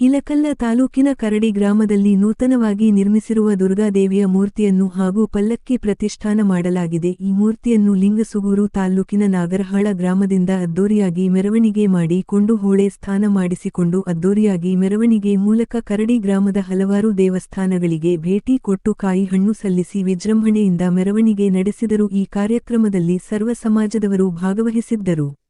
ಇಲಕಲ್ಲ ತಾಲೂಕಿನ ಕರಡಿ ಗ್ರಾಮದಲ್ಲಿ ನೂತನವಾಗಿ ನಿರ್ಮಿಸಿರುವ ದುರ್ಗಾದೇವಿಯ ಮೂರ್ತಿಯನ್ನು ಹಾಗೂ ಪಲ್ಲಕ್ಕಿ ಪ್ರತಿಷ್ಠಾನ ಮಾಡಲಾಗಿದೆ. ಈ ಮೂರ್ತಿಯನ್ನು ಲಿಂಗಸುಗೂರು ತಾಲ್ಲೂಕಿನ ನಾಗರಹಾಳ ಗ್ರಾಮದಿಂದ ಅದ್ದೂರಿಯಾಗಿ ಮೆರವಣಿಗೆ ಮಾಡಿ ಕೊಂಡು ಹೋಳೆ ಸ್ಥಾನ ಮಾಡಿಸಿಕೊಂಡು ಅದ್ದೂರಿಯಾಗಿ ಮೆರವಣಿಗೆ ಮೂಲಕ ಕರಡಿ ಗ್ರಾಮದ ಹಲವಾರು ದೇವಸ್ಥಾನಗಳಿಗೆ ಭೇಟಿ ಕೊಟ್ಟು ಕಾಯಿ ಹಣ್ಣು ಸಲ್ಲಿಸಿ ವಿಜೃಂಭಣೆಯಿಂದ ಮೆರವಣಿಗೆ ನಡೆಸಿದರು. ಈ ಕಾರ್ಯಕ್ರಮದಲ್ಲಿ ಸರ್ವ ಸಮಾಜದವರು ಭಾಗವಹಿಸಿದ್ದರು.